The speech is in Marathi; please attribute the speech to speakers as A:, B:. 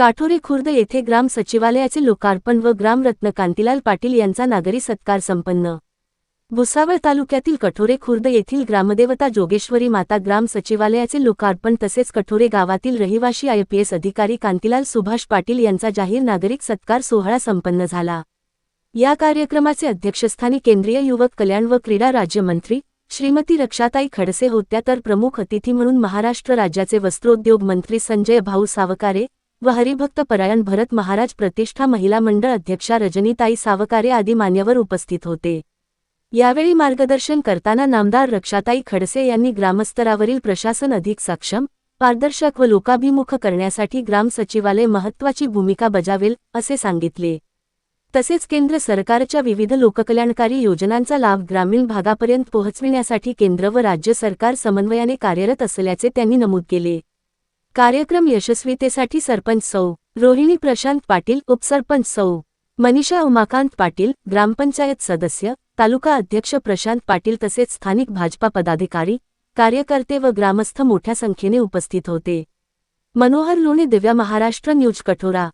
A: काठोरे खुर्द येथे ग्राम सचिवालयाचे लोकार्पण व ग्रामरत्न कांतीलाल पाटील यांचा नागरी सत्कार संपन्न. भुसावळ तालुक्यातील कठोरे खुर्द येथील ग्रामदेवता जोगेश्वरी माता ग्राम सचिवालयाचे लोकार्पण तसेच कठोरे गावातील रहिवाशी आयपीएस अधिकारी कांतीलाल सुभाष पाटील यांचा जाहीर नागरिक सत्कार सोहळा संपन्न झाला. या कार्यक्रमाचे अध्यक्षस्थानी केंद्रीय युवक कल्याण व क्रीडा राज्यमंत्री श्रीमती रक्षाताई खडसे होत्या तर प्रमुख अतिथी म्हणून महाराष्ट्र राज्याचे वस्त्रोद्योग मंत्री संजय भाऊ सावकारे व हरिभक्त परायण भरत महाराज प्रतिष्ठा महिला मंडळ अध्यक्षा रजनीताई सावकारे आदी मान्यवर उपस्थित होते. यावेळी मार्गदर्शन करताना नामदार रक्षाताई खडसे यांनी ग्रामस्तरावरील प्रशासन अधिक सक्षम पारदर्शक व लोकाभिमुख करण्यासाठी ग्राम सचिवालय महत्त्वाची भूमिका बजावेल असे सांगितले. तसेच केंद्र सरकारच्या विविध लोककल्याणकारी योजनांचा लाभ ग्रामीण भागापर्यंत पोहोचविण्यासाठी केंद्र व राज्य सरकार समन्वयाने कार्यरत असल्याचे त्यांनी नमूद केले. कार्यक्रम यशस्वीतेसाठी सरपंच सौ. रोहिणी प्रशांत पाटील उपसरपंच सौ. मनीषा उमाकांत पाटील ग्रामपंचायत सदस्य तालुका अध्यक्ष प्रशांत पाटील तसेच स्थानिक भाजपा पदाधिकारी कार्यकर्ते व ग्रामस्थ मोठ्या संख्येने उपस्थित होते. मनोहर लोणे दिव्या महाराष्ट्र न्यूज कठोरा.